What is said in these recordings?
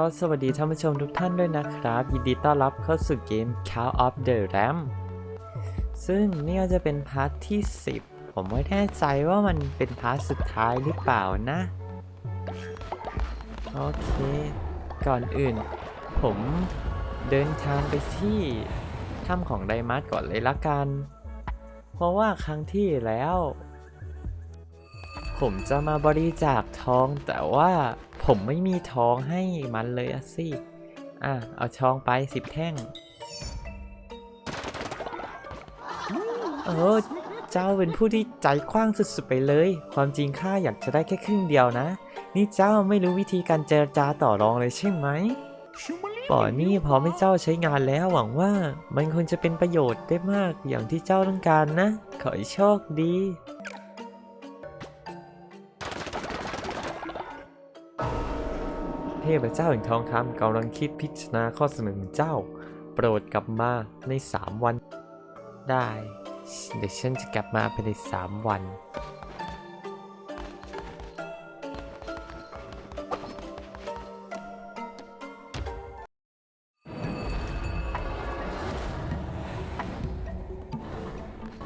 ก็สวัสดีท่านผู้ชมทุกท่านด้วยนะครับ ยินดีต้อนรับเข้าสู่เกม Call of the Ram ซึ่งนี่ก็จะเป็นพาร์ทที่ 10 ผมไม่แน่ใจว่ามันเป็นพาร์ทสุดท้ายหรือเปล่านะ โอเค ก่อนอื่น ผมเดินทางไปที่ถ้ำของไดมาร์ก่อนเลยละกัน เพราะว่าครั้งที่แล้ว ผมจะมาบริจาคทองแต่ว่า ผมไม่มีทองให้มันเลยอะสิ อะ เอาทองไปสิบแท่ง เออ เจ้าเป็นผู้ที่ใจกว้างสุดๆไปเลย ความจริงข้าอยากจะได้แค่ครึ่งเดียวนะ นี่เจ้าไม่รู้วิธีการเจรจาต่อรองเลยใช่ไหมป่อนี่พอไม่เจ้าใช้งานแล้วหวังว่ามันคงจะเป็นประโยชน์ได้มากอย่างที่เจ้าต้องการนะ ขอให้โชคดี เทพเจ้าแห่งทองคำกำลังคิดพิจารณาข้อเสนอของเจ้า โปรดกลับมาใน3วัน ได้ เดี๋ยวฉันจะกลับมาภายใน3วัน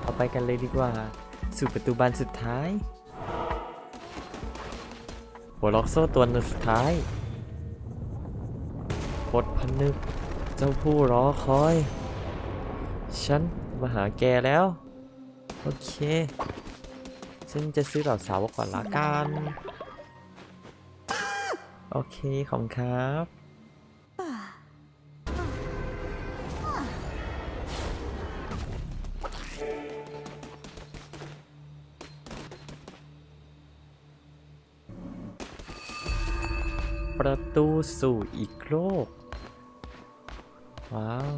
เอาไปกันเลยดีกว่า สู่ประตูบานสุดท้าย หัวล็อกโซ่ตัวนึงสุดท้าย กดพันนึก เจ้าผู้รอคอย ฉันมาหาแกแล้ว โอเค ฉันจะซื้อเหล่าสาวก่อนละกัน โอเค ขอบครับประตูสู่อีกโลก ว้าว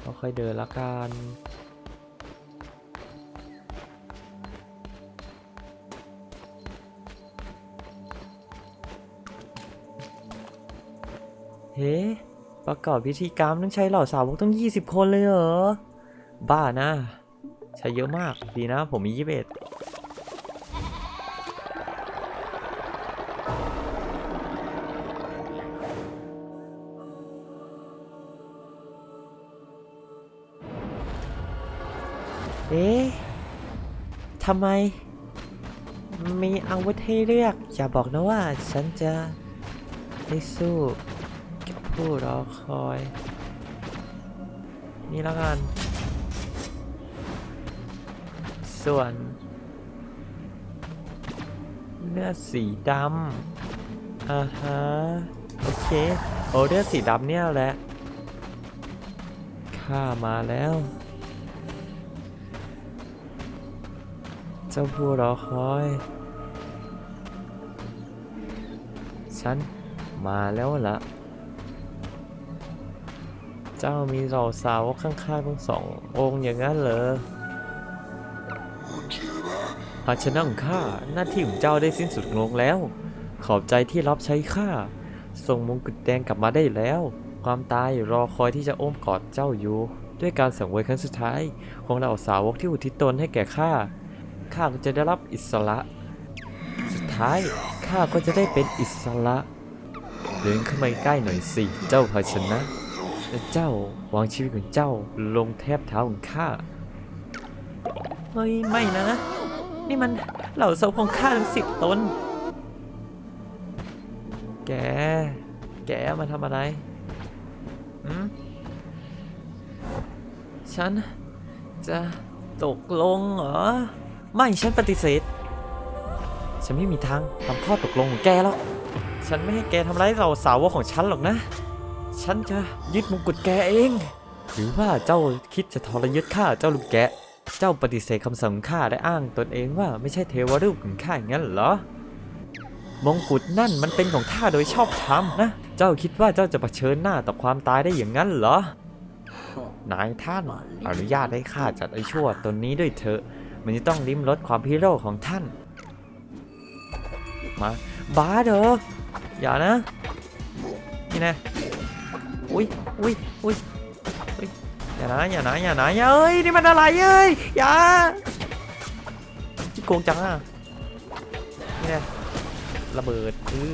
เราค่อยเดินละกันเฮ้ประกอบพิธีกรรมต้องใช้เหล่าสาวกต้อง 20 คนเลยเหรอ บ้านะ ใช้เยอะมาก ดีนะผมมี 21ำไม มีอาวุธให้เลือก อย่าบอกนะว่าฉันจะได้สู้กับผู้รอคอย นี่แล้วกัน ส่วนเลือสีดำอ่าฮะ โอเค โอเลือดสีดำเนี่ยแหละข้ามาแล้ว เจ้าผู้รอคอย ฉันมาแล้วละเจ้ามีเหล่าสาวข้างๆทั้งสององค์อย่างนั้นเหรอภาชนะของข้าหน้าที่ของเจ้าได้สิ้นสุดลงแล้ว ขอบใจที่รับใช้ข้าส่งมงกุฎแดงกลับมาได้แล้ว ความตายรอคอยที่จะโอ้มกอดเจ้าอยู่ ด้วยการสังเวยครั้งสุดท้าย ของเหล่าสาวกที่อุทิศตนให้แก่ข้า ข้าก็จะได้รับอิสระ สุดท้ายข้าก็จะได้เป็นอิสระ เดินเข้ามาใกล้หน่อยสิ เจ้าภาชนะและเจ้าวางชีวิตของเจ้าลงแทบเท้าของข้า เฮ้ยไม่นะ นี่มันเหล่าเสาของข้าทั้งสิบตน แก แกมาทำอะไรอืมฉันจะตกลงเหรอ ไม่ฉันปฏิเสธ ฉันไม่มีทางทำข้อตกลงของแกแล้วฉันไม่ให้แกทำร้ายเราสาวกของฉันหรอกนะ ฉันจะยึดมงกุฎแกเอง หรือว่าเจ้าคิดจะทรยศข้าเจ้าลูกแกะ เจ้าปฏิเสธคำสั่งของข้าและอ้างตนเองว่าไม่ใช่เทวรูปของข้าอย่างนั้นเหรอ มงกุฎนั่นมันเป็นของข้าโดยชอบธรรมนะ เจ้าคิดว่าเจ้าจะเผชิญหน้าต่อความตายได้อย่างนั้นเหรอนายท่านอนุญาตให้ข้าจัดไอ้ชั่วตนนี้ด้วยเถอะ มันจะต้องลิ้มรสความฮีโร่ของท่าน มาบาเด้ออย่านะ นี่นะอุ้ยอุ้ยอุ้ยอุ้ยอย่านะอย่านะอย่านะอย่าเอ้ยนี่มันอะไรเอ้ยอย่าจิโกงจังอะนี่นะระเบิดอือ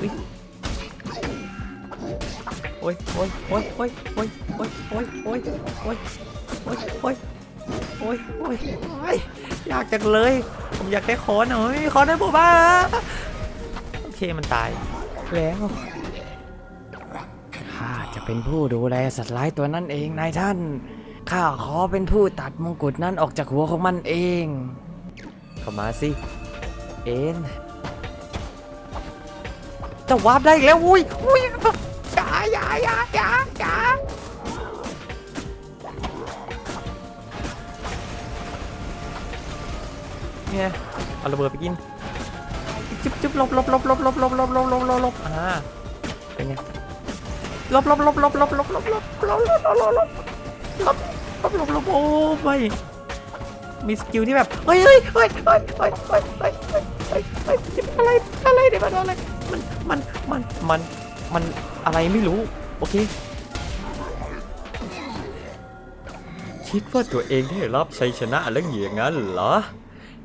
อุ้ยโอ้ยโอ้ยโอ้ยโอ้ยโอ้ยโอ้ยโอ้ยโอ้ยโอ้ยโอ้ย โอ้ยโอ้ยโอ้ยอยากจังเลย ผมอยากได้คอนโอ้ยคอนให้ผมบ้าโอเคมันตาย แล้วข้าจะเป็นผู้ดูแลสัตว์ร้ายตัวนั้นเองนายท่าน ข้าขอเป็นผู้ตัดมงกุฎนั้นออกจากหัวของมันเอง เข้ามาสิ เอ็นจะวาร์ปได้อีกแล้ว อุ้ยอุ้ยอย่าอย่าอย่าอย่าอย่า ไงเอาระเบิดไปกินจุ๊บจุ๊บลบลบลบลบลบลบลบลบลบลบลบอ่าเป็นไงลบลบลบลบลบลบลบลบลบลบลบลบลบลบลบลบลโอ้ไปมีสกิลที่แบบเฮ้ยเฮ้ยเฮ้ยเฮ้ยเฮ้ยเฮ้ยเฮ้ยเฮ้ยเฮ้ยอะไรอะไรเดี๋ยวมันอะไรมันมันมันมันมันอะไรไม่รู้โอเคคิดว่าตัวเองได้รับชัยชนะแล้วอย่างนั้นเหรอ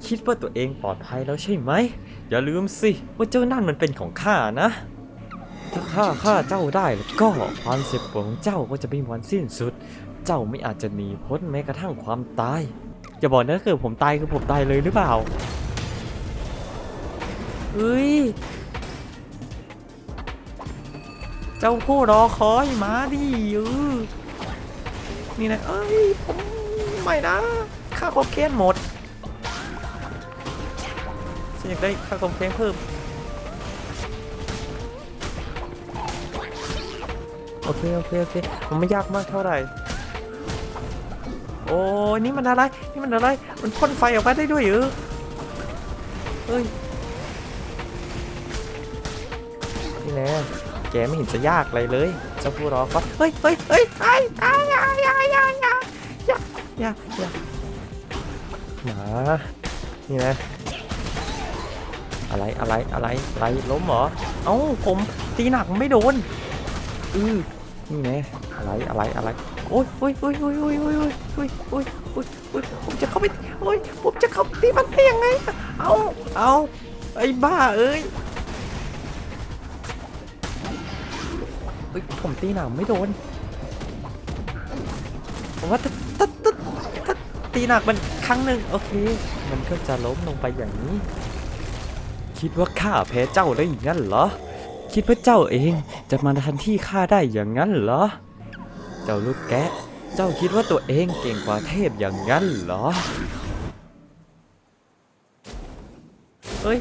คิดว่าตัวเองปลอดภัยแล้วใช่ไหม อย่าลืมสิว่าเจ้านั่นมันเป็นของข้านะ ถ้าข้าฆ่าเจ้าได้แล้วก็ความเจ็บปวดของเจ้าก็จะไม่มีวันสิ้นสุด เจ้าไม่อาจจะหนีพ้นแม้กระทั่งความตาย อย่าบอกนะถ้าเกิดผมตายคือผมตายเลยหรือเปล่าเฮ้ย เจ้าผู้รอคอยมาดิเออนี่นะเอ้ยผมไม่นะค่าคอมเคนหมด ยากได้ค่ากมแพงเพิ่ม โอเค โอเค โอเค มันไม่ยากมากเท่าไหร่ โอ้ยนี่มันอะไร นี่มันอะไร มันพ่นไฟออกมาได้ด้วยเหรอเฮ้ย นี่แน่แกไม่เห็นจะยากอะไรเลยเจ้าผู้ร้องก็เฮ้ยเฮ้ยเฮ้ยไอ้ไอ้ไอ้ไอ้ไอ้ไอ้ยายายายาหมานี่นะ อะไรอะไรอะไรอะไรล้มเหรอ เอ้าผมตีหนักไม่โดนอือนี่แน่อะไรอะไรอะไรโอ้ยโอ้ยโอ้ยโอ้ยโอ้ยโอ้ยโอ้ยโอ้ยโอ้ยโอ้ยโอ้ยผมจะเข้าไปโอ้ยผมจะเข้าตีมันได้ยังไง เอาเอาไอ้บ้าเอ้ยเฮ้ยผมตีหนักไม่โดนผมว่าถ้าถ้าถ้าถ้าตีหนักมันครั้งหนึ่งโอเค มันก็จะล้มลงไปอย่างนี้ คิดว่าข้าแพ้เจ้าได้อย่างนั้นเหรอ คิดว่าเจ้าเองจะมาทันที่ข้าได้อย่างนั้นเหรอ เจ้าลูกแกะ เจ้าคิดว่าตัวเองเก่งกว่าเทพอย่างนั้นเหรอ เฮ้ย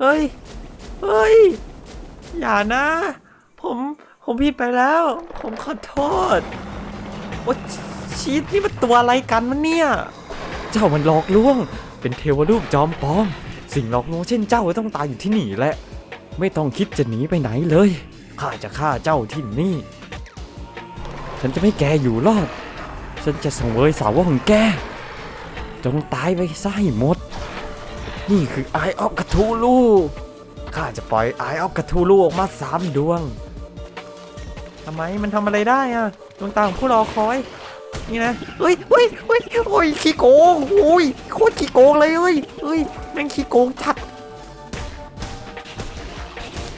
เฮ้ย เฮ้ย อย่านะ ผม ผมผิดไปแล้ว ผมขอโทษ โอ้ชีตนี่มันตัวอะไรกันมันเนี่ย เจ้ามันหลอกลวง เป็นเทวรูปจอมปลอม สิ่งหลอกลวงเช่นเจ้าต้องตายอยู่ที่นี่แหละ ไม่ต้องคิดจะหนีไปไหนเลย ข้าจะฆ่าเจ้าที่นี่ ฉันจะไม่แกอยู่รอด ฉันจะสังเวยสาวของแก จงตายไปซะให้หมด นี่คือ Eye of Cthulhu ข้าจะปล่อย Eye of Cthulhu ออกมาสามดวงทำไมมันทำอะไรได้อะดวงตาของผู้รอคอย นี่นะเฮ้ยเฮ้ยเฮ้ยโอ้ยขี้โกงโอ้ยโคตรขี้โกงเลยเฮ้ยเฮ้ยแม่งขี้โกงจัด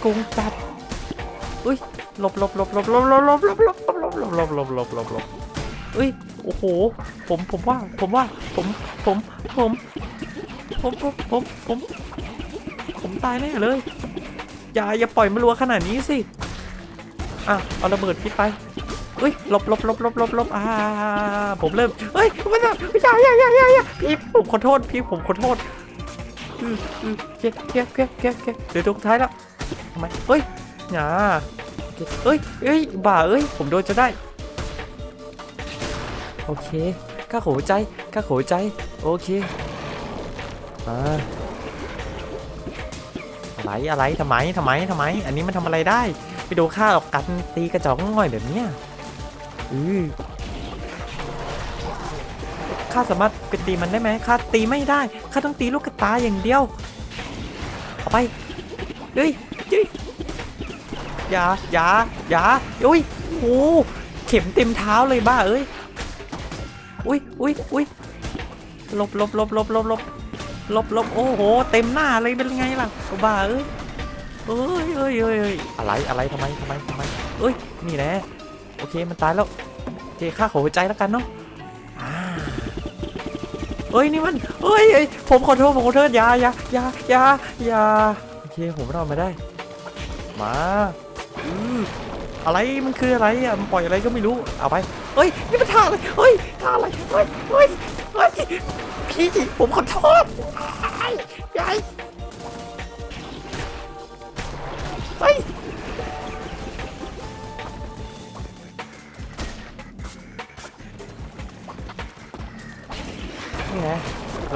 โกงจัดเฮ้ยหลบหลบหลบหลบหลบหลบหลบหลบหลบหลบหลบหลบหลบหลบหลบหลบเฮ้ยโอ้โห ผมผมว่าผมว่าผมผมผมผมผมผมผมผมตายแน่เลยอย่าอย่าปล่อยมันรัวขนาดนี้สิอะเอาระเบิดพิษไป เฮ้ยหลบหลบหลบหลบหลบหลบอ่าผมเริ่มเฮ้ยมันจะอย่าอย่าอย่าอย่าอย่าพี่ผมขอโทษพี่ผมขอโทษเก๊กเก๊กเก๊กเก๊กเก๊กเดี๋ยวตรงท้ายแล้วทำไมเฮ้ยอย่าเฮ้ยเฮ้ยบ้าเอ้ยผมโดนจะได้ โอเคข้าโขใจข้าโขใจ โอเคอ่าอะไรอะไรทำไมทำไมทำไม อันนี้มันทำอะไรได้ ไปดูข้าออกกันตีกระจอกง่อยแบบเนี้ย อือข้าสามารถไปตีมันได้ไหมข้าตีไม่ได้ข้าต้องตีลูกกระตาอย่างเดียวเอาไปเฮ้ยเฮ้ยอย่าอย่าอย่าอุ้ยโอ้โหเข็มเต็มเท้าเลยบ้าเอ้ยอุ้ยอุ้ยอุ้ยลบลบลบลบลบลบลบลบโอ้โห เต็มหน้าเลยเป็นไงล่ะบ้าเอ้ยเอ้ยเอ้ยเอ้ยอะไรอะไรทำไมทำไมทำไมเอ้ยนี่แหละ อเคมันตายแล้วโอเคค่าขอหัวใจแล้วกันเนาะอ่าเอ้ยนี่มันเอ้ยเอ้ยผมขอโทษผมขอโทษอย่าอย่าอย่าอย่าอย่าโอเคผมรอดมาได้ มาอืออะไรมันคืออะไรอะมันปล่อยอะไรก็ไม่รู้เอาไปเฮ้ยนี่มันท่าอะไรเฮ้ยท่าอะไรเฮ้ยเฮ้ยเฮ้ยพี่ผมขอโทษไอ้ยายเฮ้ย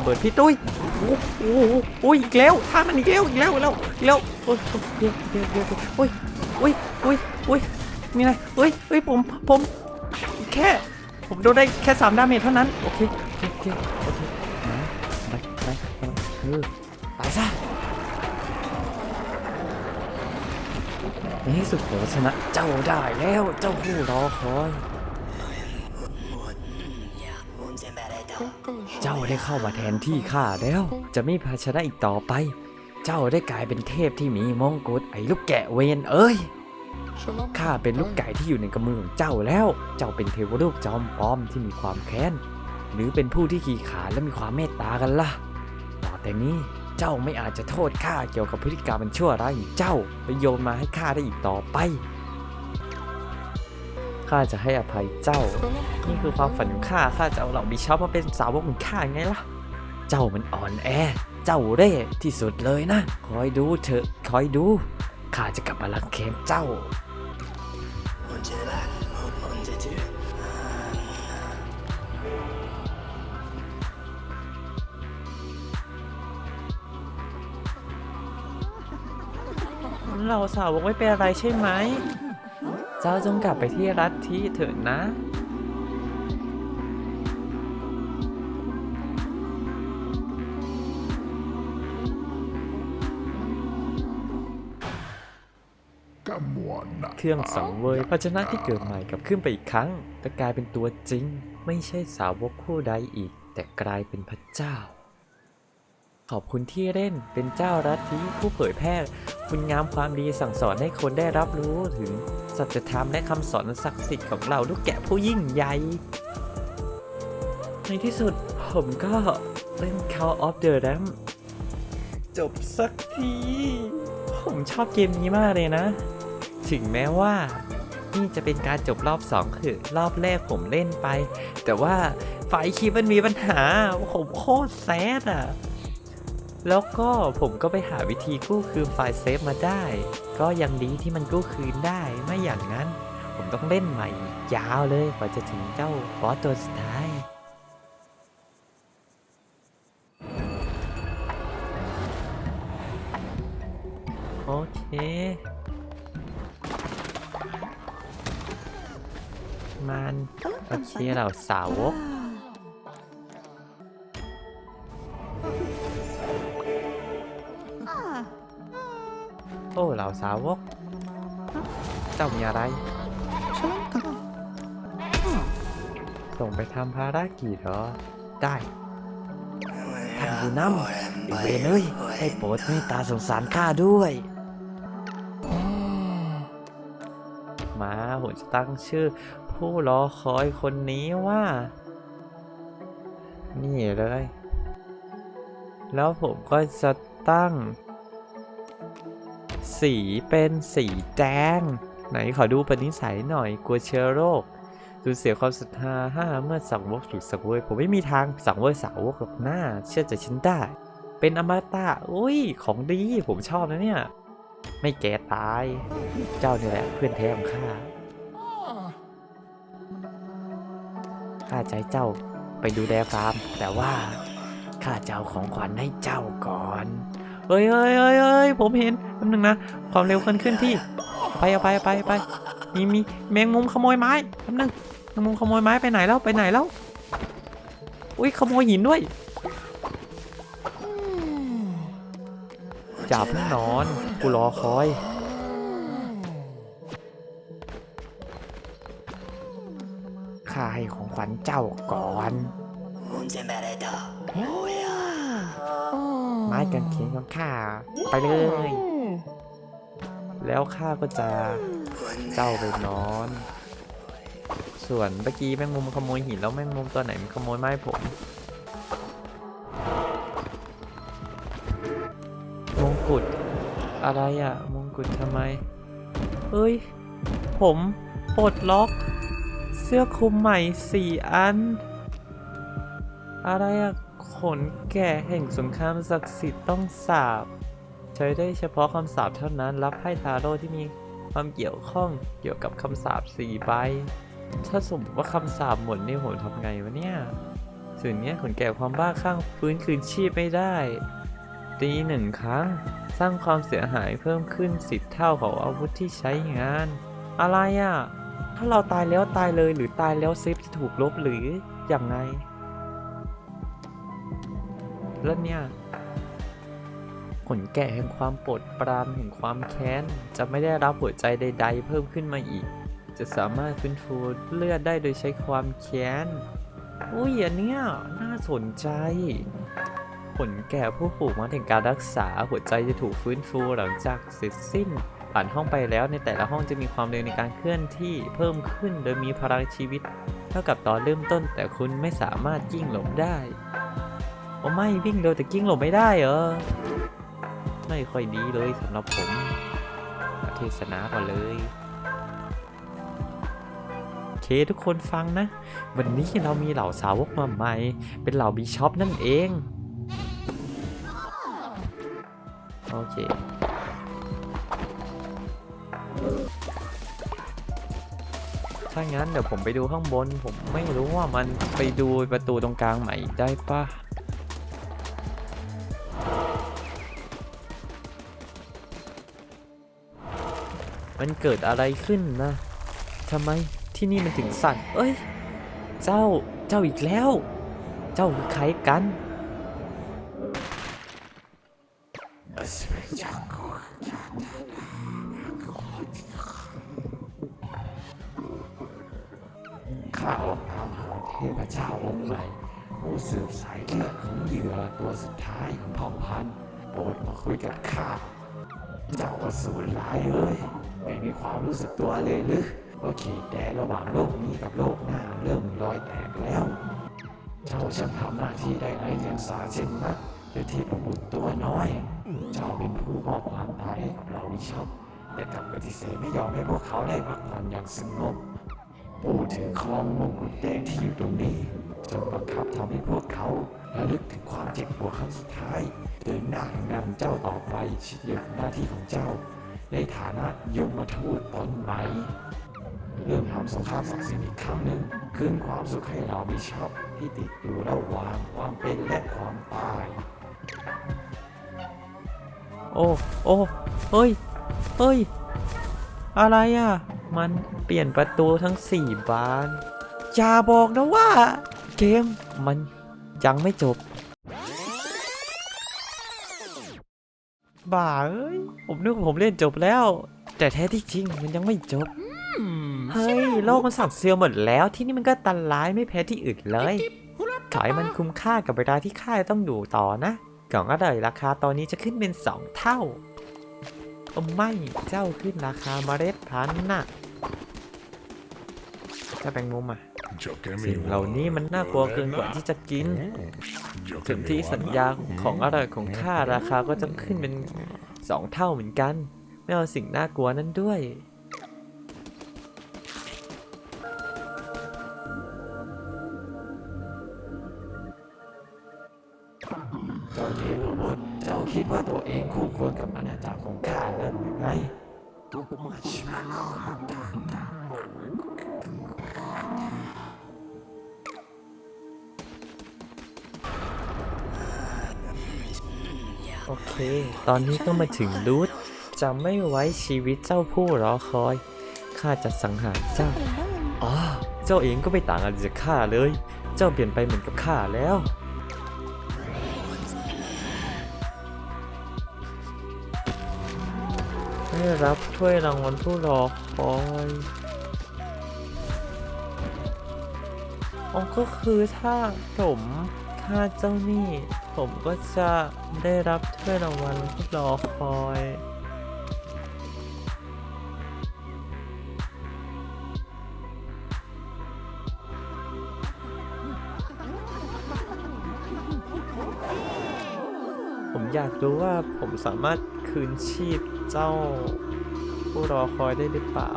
บิดพี่ตุ้ยโอ้โหโอ้ยอีกแล้วท่ามันอีกแล้วอีกแล้วอีกแล้วอีกแล้วโอ้ยเดี๋ยวเดี๋ยวเดี๋ยวเดี๋ยวโอ้ยโอ้ยโอ้ยโอ้ยนี่ไงเฮ้ยเฮ้ยผมผมแค่ผมโดนได้แค่สามดาเมจเท่านั้นโอเคโอเคโอเคมาไปไปไปเออตายซะในที่สุดผมชนะเจ้าได้แล้วเจ้าผู้รอคอย จ้าได้เข้ามาแทนที่ข้าแล้ว จะไม่ภาชนะอีกต่อไป เจ้าได้กลายเป็นเทพที่มีมงกุฎไอ้ลูกแกะเวนเอ้ยข้าเป็นลูกไก่ที่อยู่ในกำมือของเจ้าแล้ว เจ้าเป็นเทวรูปจอมปลอมที่มีความแค้น หรือเป็นผู้ที่ขี้ขาและมีความเมตตากันล่ะ ต่อแต่นี้เจ้าไม่อาจจะโทษข้าเกี่ยวกับพฤติกรรมมันชั่วร้ายของเจ้าไปโยนมาให้ข้าได้อีกต่อไป ข้าจะให้อภัยเจ้า นี่คือความฝันของข้า ข้าจะเอาเหล่าบิชอปมาเป็นสาวกของข้าไงล่ะ เจ้ามันอ่อนแอ เจ้าเร่ที่สุดเลยนะ คอยดูเถอะ คอยดู ข้าจะกลับมาลังเคนเจ้า เราสาวกไม่เป็นอะไรใช่ไหม เจ้าจงกลับไปที่รัฐที่เถิดนะเครื่องสังเวยภาชนะที่เกิดใหม่กลับขึ้นไปอีกครั้งแต่กลายเป็นตัวจริง ไม่ใช่สาวกผู้ใดอีก แต่กลายเป็นพระเจ้า ขอบคุณที่เล่นเป็นเจ้ารัฐที่ผู้เผยแพร่คุณงามความดีสั่งสอนให้คนได้รับรู้ถึงสัจธรรมและคำสอนศักดิ์สิทธิ์ของเราลูกแกะผู้ยิ่งใหญ่ ในที่สุดผมก็เล่น Call of the Lamb จบสักที ผมชอบเกมนี้มากเลยนะ ถึงแม้ว่า นี่จะเป็นการจบรอบสองคือ รอบแรกผมเล่นไป แต่ว่าไฟคลิปมันมีปัญหา ผมโคตรแซดอะ แล้วก็ผมก็ไปหาวิธีกู้คืนไฟล์เซฟมาได้ ก็ยังดีที่มันกู้คืนได้ไม่อย่างนั้น ผมต้องเล่นใหม่ยาวเลยกว่าจะถึงเจ้าบอสตัวสุดท้าย โอเคมันโอเคเราสาวก โอ้เหล่าสาวก เจ้ามีอะไรส่งไปทำภารกิจเหรอ ได้ ท่านผู้นำไอเวนเอ้ยให้โปรดเมตตาสงสารข้าด้วย มาผมจะตั้งชื่อ ผู้รอคอยคนนี้ว่า นี่เลย แล้วผมก็จะตั้ง สีเป็นสีแดง ไหนขอดูปณิสัยหน่อยกลัวเชื้อโรคสูญเสียความศรัทธาห้าเมื่อสังวกถูกสังเวยผมไม่มีทางสังเวยสาวกหรอกหน้า เชื่อใจฉันได้ เป็นอมตะอุ้ยของดีผมชอบนะเนี่ย ไม่แก่ตาย เจ้านี่แหละเพื่อนแท้ของข้าข้าใจเจ้าไปดูแลฟาร์ม แต่ว่าข้าจะเอาของขวัญให้เจ้าก่อน เฮ้ยเฮ้ยเฮ้ยเฮ้ยผมเห็นแป๊บนึงนะ ความเร็วขึ้นขึ้นที่ไปเอาไปเอาไปเอาไปมีมีแมงมุมขโมยไม้แป๊บนึงแมงมุมขโมยไม้ไปไหนแล้วไปไหนแล้ว อุ้ยขโมยหินด้วยจ่าเพิ่งนอนกูรอคอย ข้าให้ของขวัญเจ้าก่อน ไม้กางเขนของข้าไปเลย แล้วข้าก็จะเจ้าไปนอน ส่วนเมื่อกี้แมงมุมขโมยหินแล้วแมงมุมตัวไหนมันขโมยไม้ผมมงกุฎอะไรอะมงกุฎทำไมเฮ้ย ผมปลดล็อกเสื้อคลุมใหม่สี่อัน อะไรอะ ขนแก่แห่งสงครามศักดิ์สิทธิ์ต้องสาบ ใช้ได้เฉพาะคำสาปเท่านั้น รับไพ่ทาโร่ที่มีความเกี่ยวข้องเกี่ยวกับคำสาปสี่ใบ ถ้าสมมติว่าคำสาปหมดนี่ผมทำไงวะเนี่ยส่วนนี้ขนแก่ความบ้าคลั่งฟื้นคืนชีพไม่ได้ ตีหนึ่งครั้ง สร้างความเสียหายเพิ่มขึ้นสิบเท่าของอาวุธที่ใช้งาน อะไรอะ่ะ ถ้าเราตายแล้วตายเลยหรือตายแล้วเซฟจะถูกลบหรืออย่างไง แล้วเนี่ยผลแก่แห่งความโปรดปรานแห่งความแค้น จะไม่ได้รับหัวใจใด ๆ เพิ่มขึ้นมาอีก จะสามารถฟื้นฟูเลือดได้โดยใช้ความแค้น อุ้ยอันเนี้ยน่าสนใจ ผลแก่ผู้ปลูกมาถึงการรักษาหัวใจจะถูกฟื้นฟูหลังจากเสร็จสิ้น ผ่านห้องไปแล้วในแต่ละห้องจะมีความเร็วในการเคลื่อนที่เพิ่มขึ้นโดยมีพลังชีวิต เท่ากับตอนเริ่มต้นแต่คุณไม่สามารถยิ่งหลบได้ โอไม่วิ่งเร็วแต่กิ้งหลบไม่ได้เหรอ ไม่ค่อยดีเลยสำหรับผมมาเทศนาก่อนเลยเคทุกคนฟังนะ วันนี้เรามีเหล่าสาวกมาใหม่ เป็นเหล่าบิชอปนั่นเอง โอเคถ้างั้นเดี๋ยวผมไปดูข้างบน ผมไม่รู้ว่ามันไปดูประตูตรงกลางใหม่ได้ปะ มันเกิดอะไรขึ้นนะทำไมที่นี่มันถึงสั่น เอ้ย เจ้า เจ้าอีกแล้ว เจ้าคือใครกันข้าออกตามหาเทพเจ้าองค์ใหม่ผู้สืบสายเลือดของเหยื่อตัวสุดท้ายของเผ่าพันธุ์โปรดมาคุยกับข้าเจ้าอสูรร้ายเอ้ย ไม่มีความรู้สึกตัวเลยหรือว่าขีดแดนระหว่างโลกนี้กับโลกหน้าเริ่มรอยแตกแล้ว เจ้าช่างทำหน้าที่ได้ไรเดียงสาเช่นนักด้วยที่ประบุตตัวน้อย เจ้าเป็นผู้มอบความตายให้กับเราดิชอบแต่กลับปฏิเสธไม่ยอมให้พวกเขาได้พักผ่อนอย่างสงบผู้ถือครองมงกุฎแดงที่อยู่ตรงนี้จนบังคับทำให้พวกเขาระลึกถึงความเจ็บปวดครั้งสุดท้ายเดินหน้าทางนำเจ้าต่อไปเช่นเดียวกับหน้าที่ของเจ้า ในฐานะยมทูตตนใหม่เริ่มทำสงครามศักดิ์สิทธิ์อีกครั้งหนึ่งคืนความสุขให้เราไม่ชอบที่ติดอยู่ระหว่างความเป็นและความตาย โอ้ โอ้ เฮ้ย เฮ้ย อะไรอะ มันเปลี่ยนประตูทั้งสี่บานอย่าบอกนะว่า เกมมันยังไม่จบ บ้าเอ้ย ผมนึกว่าผมเล่นจบแล้ว แต่แท้ที่จริงมันยังไม่จบ เฮ้ย โลกมันสั่นเซียวหมดแล้ว ที่นี่มันก็ตันร้ายไม่แพ้ที่อื่นเลยขายมันคุ้มค่ากับเวลาที่ข้าต้องอยู่ต่อนะ กล่องอร่อยราคาตอนนี้จะขึ้นเป็นสองเท่าโอ้ไม่เจ้าขึ้นราคาเมล็ดพันธุ์น่ะเจะแบงมุมอะ สิ่งเหล่านี้มันน่ากลัวเกินกว่าที่จะกิน ถึงที่สัญญาของอร่อยของข้าราคาก็จะขึ้นเป็นสองเท่าเหมือนกัน ไม่เอาสิ่งน่ากลัวนั้นด้วย เจ้าเทพบุตรเจ้าคิดว่าตัวเองคู่ควรกับอาณาจักรของข้าแล้วหรือไง โอเค ตอนนี้ก็มาถึงรูทจะไม่ไว้ชีวิตเจ้าผู้รอคอย ข้าจะสังหารเจ้า อ๋อ เจ้าเองก็ไม่ต่างอะไรจากข้าเลย เจ้าเปลี่ยนไปเหมือนกับข้าแล้ว ได้รับถ้วยรางวัลผู้รอคอยอ๋อก็คือถ้าผมฆ่าเจ้านี้ ผมก็จะได้รับถ้วยรางวัลที่รอคอยผมอยากรู้ว่าผมสามารถคืนชีพเจ้าผู้รอคอยได้หรือเปล่า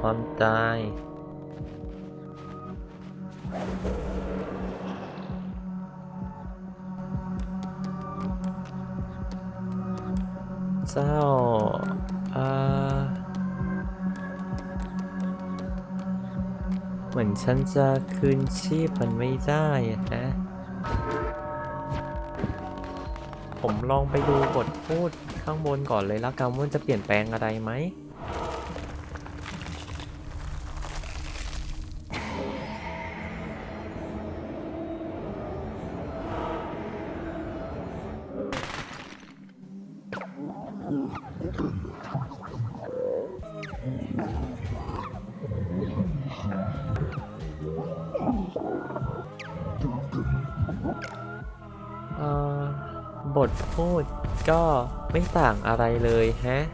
ความตายเจ้าอ่าเหมือนฉันจะคืนชีพมันไม่ได้นะ ผมลองไปดูบทพูดข้างบนก่อนเลยแล้วกันว่าจะเปลี่ยนแปลงอะไรไหม เอ่อบทพูดก็ไม่ต่างอะไรเลยแฮะ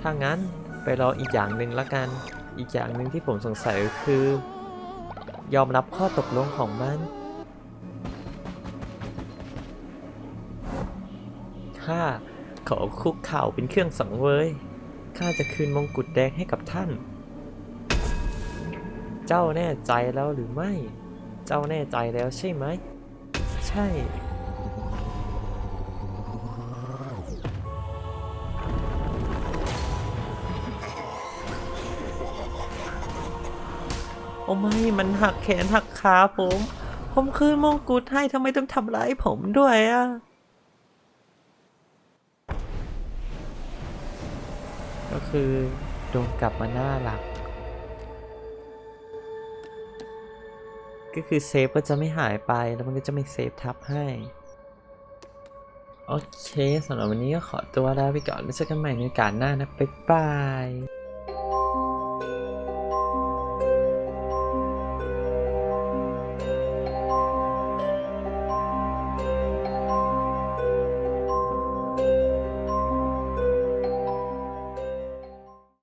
ถ้างั้นไปรออีกอย่างหนึ่งละกัน อีกอย่างหนึ่งที่ผมสงสัยก็คือ ยอมรับข้อตกลงของมัน ข้าขอคุกเข่าเป็นเครื่องสังเวยข้าจะคืนมงกุฎแดงให้กับท่าน เจ้าแน่ใจแล้วหรือไม่ จ้าแน่ใจแล้วใช่ไหม ใช่ โอ้ไม่ มันหักแขนหักขาผม ผมคืนมงกุฎให้ทำไมต้องทำร้ายผมด้วยอะก็คือโดนกลับมาหน้าหลัก ก็คือเซฟก็จะไม่หายไปแล้วมันก็จะไม่เซฟทับให้ โอเคสำหรับวันนี้ก็ขอตัวลาไปก่อนไว้เจอกันใหม่ในโอกาสหน้านะ บ๊ายบาย